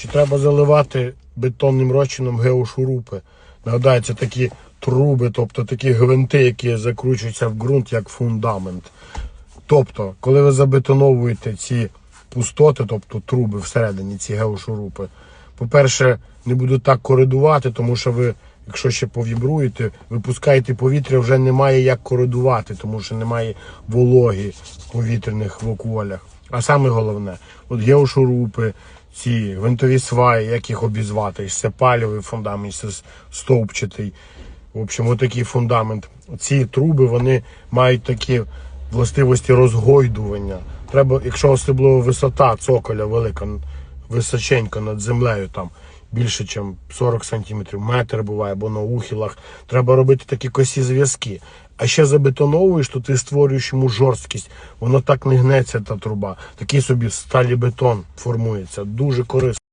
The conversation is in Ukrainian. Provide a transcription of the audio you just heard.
Чи треба заливати бетонним розчином геошурупи? Нагадаю, це такі труби, тобто такі гвинти, які закручуються в ґрунт як фундамент. Тобто, коли ви забетоновуєте ці пустоти, тобто труби всередині, ці геошурупи, по-перше, не будуть так коридувати, тому що ви, якщо ще повібруєте, випускаєте повітря, вже немає як коридувати, тому що немає вологи в повітряних вакуолях. А саме головне, от геошурупи, ці гвинтові сваї, як їх обізвати, це пальовий фундамент, це стовпчатий. В общем, отакий фундамент. Ці труби вони мають такі властивості розгойдування. Треба, якщо особливо висота цоколя велика, височенька над землею, там більше, ніж 40 сантиметрів, метр буває, або на ухилах, треба робити такі косі зв'язки. А ще забетоновуєш, то ти створюєш йому жорсткість. Воно так не гнеться, та труба. Такий собі сталі бетон формується. Дуже корисно.